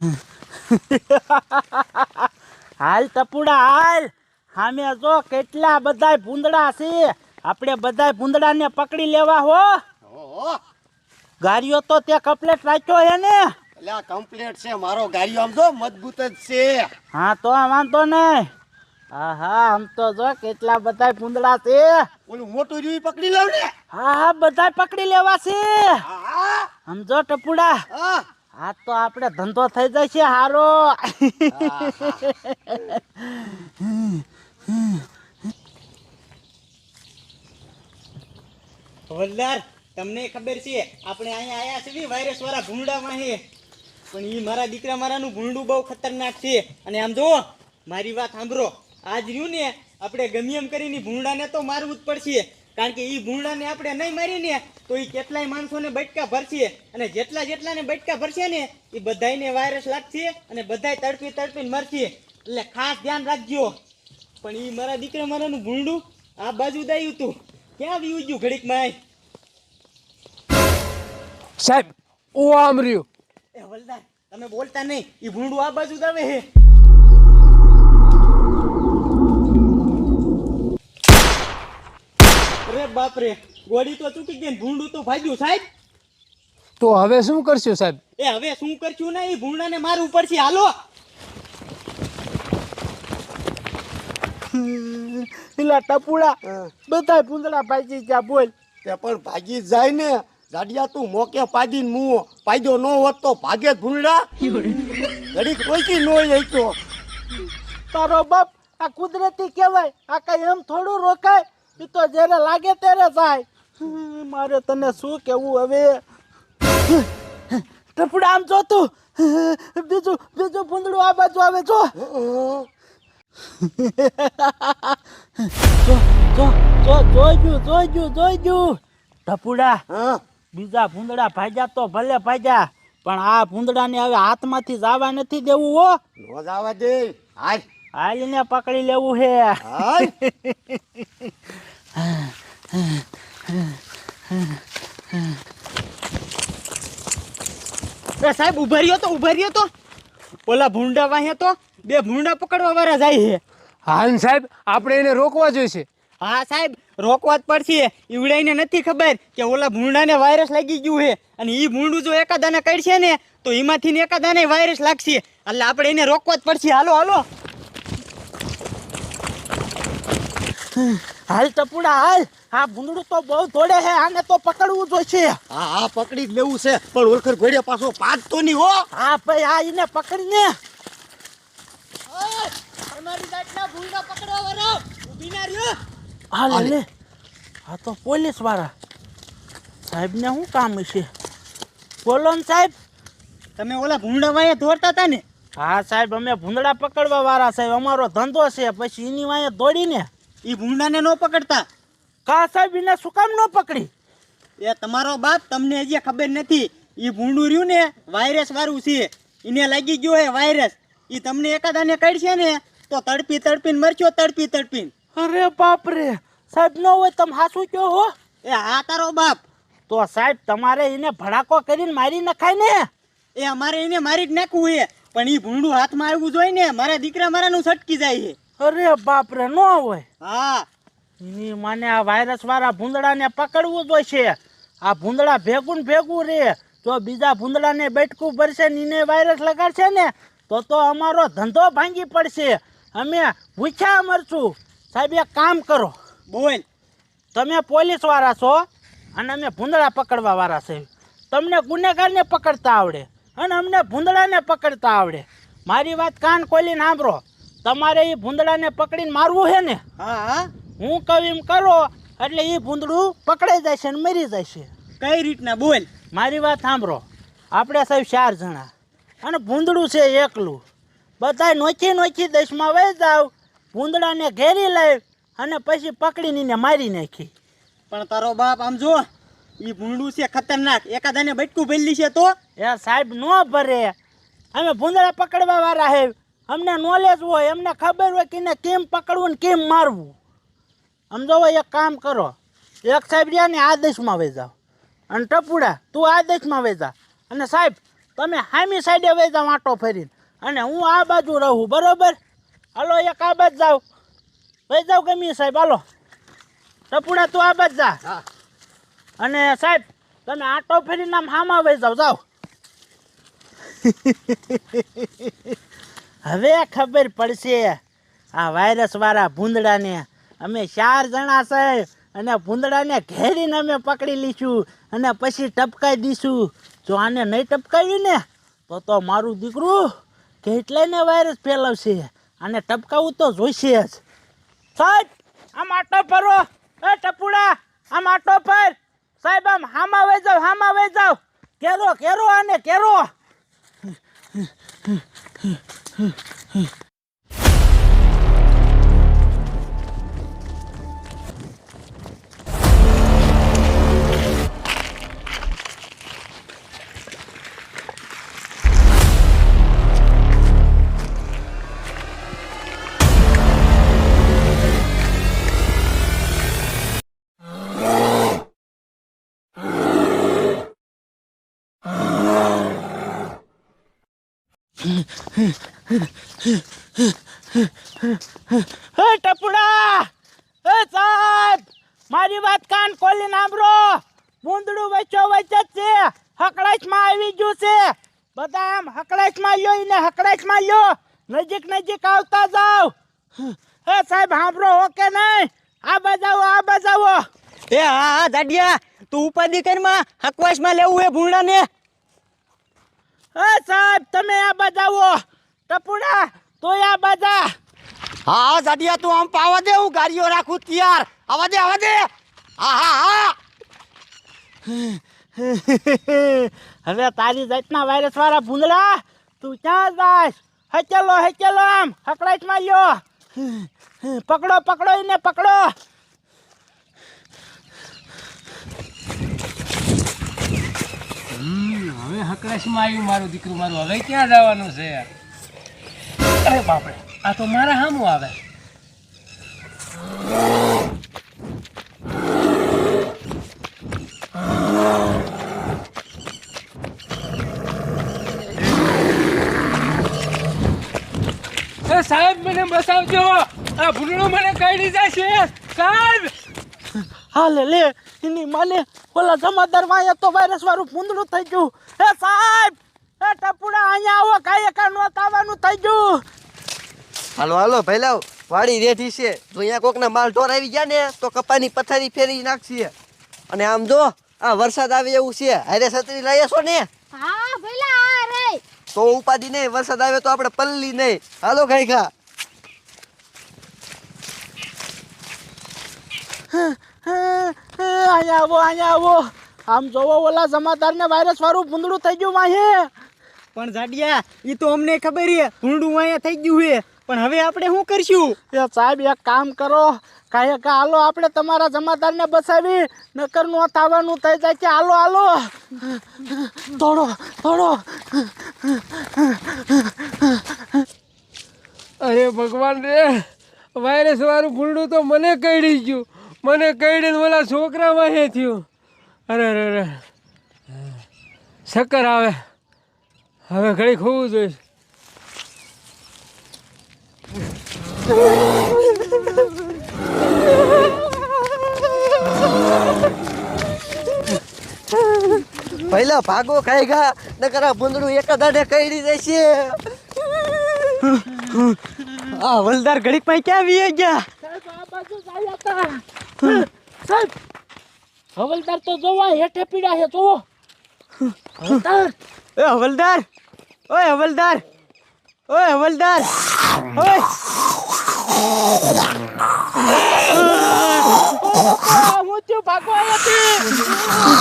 હાલ ટપુડા હાલ. સામે જો કેટલા બધા ભૂંદડા છે. આપણે બધાય ભૂંદડાને પકડી લેવા હો. ગાડીઓ તો તે કમ્પ્લેટ રાખ્યો હે ને. એટલે આ કમ્પ્લીટ છે. મારો ગાડીઓ આમ તો મજબૂત જ છે. હા તો વાંધો નહીં. હા હા આમ તો જો કેટલા બધાય ભૂંદડા છે. ઓલું મોટું રીવી પકડી ને? હા હા બધાય પકડી લેવા છે. હા સમજો ટપુડા. હા. આ તો આપણે ધંધો થઈ જશે હારો. હવલદાર તમને ખબર છે, આપણે અહીંયા આયા છીએ વાયરસ વાળા ભૂંડામાં છે પણ એ મારા દીકરા મારાનું ભૂંડું બહુ ખતરનાક છે. અને આમ જુઓ, મારી વાત સાંભળો. આજ રહ્યું ને, આપણે ગમે એમ કરીને ભૂંડાને તો મારવું જ પડશે. કારણ કે એ ભૂંડાને આપણે નહીં મારીને તો એ કેટલાય માણસોને બટકા ભરશે. અને જેટલા જેટલાને બટકા ભરશે ને એ બધાને વાયરસ લાગશે અને બધાય તડપી તડપીને મરશે. એટલે ખાસ ધ્યાન રાખજો. પણ એ મારા દીકરા મારાનું ભૂંડું આ બાજુ દાયું તું. ક્યાં વ્યુ ગયું ઘડીકમાં સાહેબ ઓ આમ રહ્યું. એ વલદાર તમે બોલતા નહીં. એ ભૂંડું આ બાજુ દાવે હે. અરે બાપ ગોળી તો ચૂકી ગઈ ભૂંડું તો ભાગ્યું સાહેબ. તો હવે શું કરશું સાહેબ? એ હવે શું કરશું ને? એ ભૂંડાને મારવું પડશે હાલો. પેલા ટપુડા બધા ભૂંદડા ભાગી ગયા બોલ. તે પણ ભાગી જાય ને. ગાડિયા તું મોકે પાડીને મુઓ પાડ્યો ન હોત તો ભાગે ભૂંડા. ઘડીક કોઈ નો તો તારો બાપ આ કુદરતી કહેવાય. આ કઈ એમ થોડું રોકાય? એ તો જ્યારે લાગે ત્યારે જાય. મારે તને શું કેવું હવે? ટપડા આમ જોતું બીજું બીજું ભૂંદડું આ બાજુ આવે જો. જો જો જોઈ જોઈજુ જોઈ ગયું ટપુડા. હા. બીજા ભૂંદડા ભાજ્યા તો ભલે ભાજ્યા પણ આ ભૂંદડાને હવે હાથમાંથી જવા નથી દેવું હો. જવા દે. હાલ. હાલીને પકડી લેવું હે. એ સાહેબ ઊભા રહ્યો તો ઊભા રહ્યો તો. ઓલા ભૂંડા વાહે તો બે ભૂંડા પકડવા વાળા જાય છે હાલ સાહેબ આપણે એને રોકવા જોઈશે. હા સાહેબ રોકવા જ પડશે. ઈવડાઈને નથી ખબર કે ઓલા ભૂંડાને વાયરસ લાગી ગયું છે અને એ ભૂંડું જો એકાદાને કાઢશે ને તો એમાંથી ને એકાદાને વાયરસ લાગશે. એટલે આપણે એને રોકવા જ પડશે. હાલો હાલો. હાલ ટપુડા હાલ. આ ભૂંદડું તો બહુ દોડે છે આને તો પકડવું જોઈશે. હા હા પકડી જ લેવું છે પણ ઓળખર ઘોડે પાછો પાડતો નહીં હો. હા ભાઈ આ એને પકડીને. તમારી જાતના ભૂંડા પકડવા વરો. ઊભી ના રહ્યો. હાલ લે આ તો પોલીસવાળા સાહેબને શું કામ છે બોલો ને સાહેબ. તમે ઓલા ભૂંડા વાયે દોડતા હતા ને? હા સાહેબ અમે ભૂંદડા પકડવા વાળા સાહેબ. અમારો ધંધો છે પછી એની વાંહે દોડીને એ ભૂંડાને ન પકડતા. કા સાહેબ એને શું કામ ન પકડી. એ તમારો બાપ તમને હજી ખબર નથી. એ ભૂંડું રહ્યું ને વાયરસ વાળું છે. એને લાગી ગયો હે વાયરસ. એ તમને એકાદાને કાઢશે ને તો તડપી તડપીને મરશો તડપી તડપીને. અરે બાપ રે સાહેબ ન હોય તમે હાસું કયો હો? એ હા તારો બાપ. તો સાહેબ તમારે એને ભડાકો કરીને મારી નખાય ને? એ અમારે એને મારી જ નાખવું છે પણ એ ભૂંડું હાથમાં આવવું જોઈએ ને મારા દીકરા મારાનું છટકી જાય છે અરે બાપ રે ન હોય. હા. એની માને આ વાયરસ વાળા ભૂંદડાને પકડવું જોઈશે આ ભૂંદડા ભેગું ભેગું રે. જો બીજા ભૂંદડાને બેઠકું ભરશે ને એને વાયરસ લગાડશે ને તો તો અમારો ધંધો ભાંગી પડશે. અમે ભૂખ્યા મરશું. સાહેબ એક કામ કરો. બોલ. તમે પોલીસવાળા છો અને અમે ભૂંદડા પકડવા વાળા છે. તમને ગુનેગારને પકડતા આવડે અને અમને ભૂંદડાને પકડતા આવડે. મારી વાત કાન ખોલીને સાંભળો. તમારે એ ભૂંદડાને પકડીને મારવું છે ને? હા હા. હું કહું એમ કરો એટલે એ ભૂંદડું પકડાઈ જાય છે અને મરી જાય છે. કઈ રીતના બોલ? મારી વાત સાંભળો. આપણે સાહેબ ચાર જણા. અને ભૂંદડું છે એકલું. બધા નોખી નોખી દેશમાં વહી જાવ ભૂંદડાને ઘેરી લાવ અને પછી પકડીને એને મારી નાખી. પણ તારો બાપ આમ જો એ ભૂંડું છે ખતરનાક. એકાદાને બટકું ભરેલી છે તો? એ સાહેબ ન ભરે. અમે ભૂંદડા પકડવા વાળા હે. અમને નોલેજ હોય અમને ખબર હોય કે કેમ પકડવું ને કેમ મારવું. સમજો હોય એક કામ કરો. એક સાહેબ રહ્યા ને આદેશમાં વેચાવ અને ટપુડા તું આદેશમાં વેચા જા. અને સાહેબ તમે હામી સાઈડે વહી વાંટો આંટો ફરીને. અને હું આ બાજુ રહું બરોબર? હાલો એક આ બાજ જાઓ. વહી જાઓ ગમી સાહેબ હાલો. ટપુડા તું આ બાજ જા. હા. અને સાહેબ તમે આંટો ફેરીને આમ હામાં વહી જાઓ જાઓ. હવે ખબર પડશે આ વાયરસ વાળા ભૂંદડાને. અમે ચાર જણા છે અને ભૂંદડાને ઘેરીને અમે પકડી લઈશું અને પછી ટપકાઈ દઈશું જો આને નહીં ટપકાવ્યું ને, તો તો મારું દીકરું કેટલાયને વાયરસ ફેલાવશે આને ટપકાવવું તો જોઈશે જ. સાહેબ, આમ આટો ફરો. એ ટપુડા, આમ આટો ફર. સાહેબ, આમ હામાં વહી જાવ હામાં વહી જાવ કેરો કેરો આને, કેરો. huh, huh. ટપુડા! હે સાહેબ! મારી વાત કાન ખોલીને સાંભળો. ભૂંદડું વચ્ચો વચ્ચે છે. હકડાઈશમાં આવી ગયું છે. બધા આમ હકડાઈશમાં લ્યો ને હકડાઈશમાં લ્યો. નજીક નજીક આવતા જાવ હે સાહેબ, સાંભળો ઓકે નહીં? આ બજાવો આ બજાવો એ હા હા દાડિયા તું ઉપાધિ કરમાં હકવાશમાં લેવું એ ભૂંડાને? સાહેબ તમે આ બજાવો ટપુડા તો આ બજા હા જાડિયા તું આમ પાવા દે હું ગાડીઓ રાખું તૈયાર. આવા દે આવા દે. હા હા હા. હવે તારી જાતના વાયરસ વાળા ભૂંદડા તું ક્યાં જાય હચેલો હચેલો આમ હકડાઈશમાં લ્યો પકડો પકડો એને પકડો. હકલાશમાં આવ્યું, મારું દીકરું મારું હવે ક્યાં જવાનું છે? અરે બાપરે, આ તો મારા સામું આવે. સાહેબ, મને બસાવજો. આ ભૂંડળો મને કાઢી જાય છે સાહેબ! હાલે, લે, એની માને ઓલા જમાદાર વાયા તો વાયરસ વાળું પૂંદડું થઈ ગયું. હે સાહેબ એ ટપુડા અહીંયા આવો કાંઈ કા નો તાવાનું થઈ ગયું. હાલો હાલો ભૈલાવ વાડી રેઠી છે. જો અહીંયા કોકના માલ ઢોર આવી ગયા ને તો કપાની પથારી ફેરી નાખશે. અને આમ જો આ વરસાદ આવે એવું છે. હારે છત્રી લઈએ છો ને? હા ભલા અરે તો ઉપાધી નહીં વરસાદ આવે તો આપણે પલ્લી નહીં. હાલો ગાય ખા અહીંયા આવો અહીંયા આવો. આમ જોવો ઓલા જમાદારને વાયરસ વાળું ભૂંદડું થઈ ગયું માહે પણ જાડિયા એ તો અમને ખબર છે ભૂંડું અહીંયા થઈ ગયું છે. પણ હવે આપણે શું કરશું? એ સાહેબ એક કામ કરો. કાંઈ કા હાલો આપણે તમારા જમાદારને બસાવી નકર નો થવાનું થઈ જાય કે હાલો હાલો. થોડો થોડો. અરે ભગવાન રે વાયરસ વાળું ભૂંડું તો મને કહી ગયું. મને કઈડીને ઓલા છોકરામાં હે થયું. અરે અરે અરે. શક્કર આવે. હવે ઘડી ખોવું જોઈએ. પહેલા ભાગો ખાઈ ગયા નકરા ભૂંદડું એક દાડે કઈ જશે આ વલદાર ઘડીક પાસે ક્યાં વી ગયા? સાહેબ હવલદાર તો જોવા હેઠે પીડા છે જોવો હવલદાર. એ હવલદાર ઓય હવલદાર ઓય હવલદાર ઓય. મોત્યો ભાગવા આવ્યા